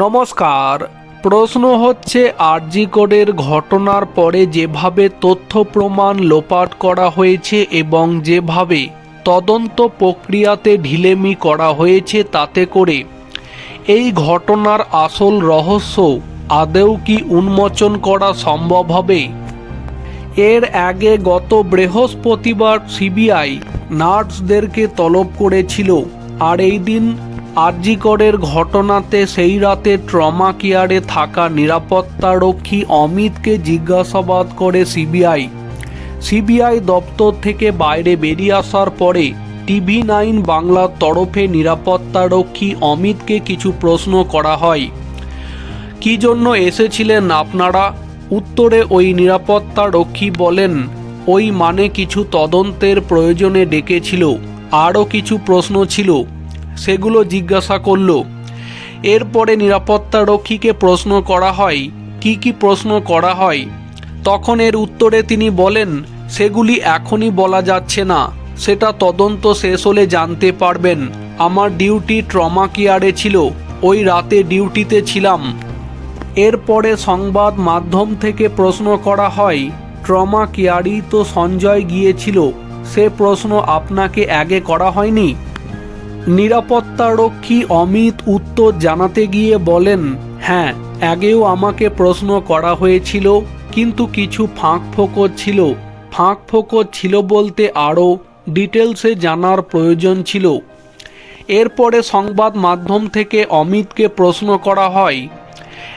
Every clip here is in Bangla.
নমস্কার। প্রশ্ন হচ্ছে আরজি কোডের ঘটনার পরে যেভাবে তথ্য প্রমাণ লোপাট করা হয়েছে এবং যেভাবে তদন্ত প্রক্রিয়াতে ঢিলেমি করা হয়েছে তাতে করে, এই ঘটনার আসল রহস্য আদেও কি উন্মোচন করা সম্ভব হবে? এর আগে গত বৃহস্পতিবার সিবিআই নার্সদেরকে তলব করেছিল, আর এই দিন আরজিকরের ঘটনাতে সেই রাতে ট্রমা কেয়ারে থাকা নিরাপত্তারক্ষী অমিতকে জিজ্ঞাসাবাদ করে সিবিআই। সিবিআই দপ্তর থেকে বাইরে বেরিয়ে আসার পরে টিভি নাইন বাংলার তরফে নিরাপত্তারক্ষী অমিতকে কিছু প্রশ্ন করা হয়। কি জন্য এসেছিলেন আপনারা? উত্তরে ওই নিরাপত্তারক্ষী বলেন, ওই মানে কিছু তদন্তের প্রয়োজনে ডেকেছিল। আরও কিছু প্রশ্ন ছিল। সেগুলো জিজ্ঞাসা করল। এরপরে নিরাপত্তা রক্ষীকে প্রশ্ন করা হয়, কি কি প্রশ্ন করা হয়? তখন এর উত্তরে তিনি বলেন, সেগুলি এখনই বলা যাচ্ছে না, সেটা তদন্ত শেষ হলে জানতে পারবেন। আমার ডিউটি ট্রমা কেয়ারে ছিল, ওই রাতে ডিউটিতে ছিলাম। এরপরে সংবাদ মাধ্যম থেকে প্রশ্ন করা হয়, ট্রমা কেয়ারই তো সঞ্জয় গিয়েছিল, সে প্রশ্ন আপনাকে আগে করা হয়নি? নিরাপত্তারক্ষী অমিত উত্তর জানাতে গিয়ে বলেন হ্যাঁ আগেও আমাকে প্রশ্ন করা হয়েছিল, কিন্তু কিছু ফাঁক ফোকর ছিল। ফাঁক ফোকর ছিল বলতে আরও ডিটেলসে জানার প্রয়োজন ছিল। এরপরে সংবাদ মাধ্যম থেকে অমিতকে প্রশ্ন করা হয়,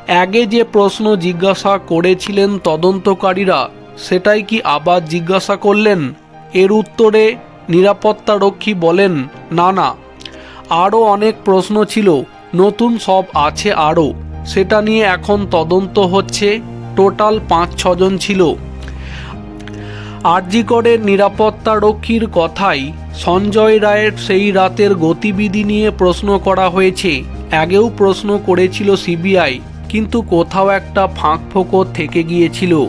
আগে যে প্রশ্ন জিজ্ঞাসা করেছিলেন তদন্তকারীরা, সেটাই কি আবার জিজ্ঞাসা করলেন? এর উত্তরে নিরাপত্তারক্ষী বলেন, না না আরও অনেক প্রশ্ন ছিল, নতুন সব আছে আরও। সেটা নিয়ে এখন তদন্ত হচ্ছে, টোটাল পাঁচ ছজন ছিল। আরজিকরের নিরাপত্তারক্ষীর কথাই সঞ্জয় রায়ের সেই রাতের গতিবিধি নিয়ে প্রশ্ন করা হয়েছে। আগেও প্রশ্ন করেছিল সিবিআই, কিন্তু কোথাও একটা ফাঁক ফোকর থেকে গিয়েছিল।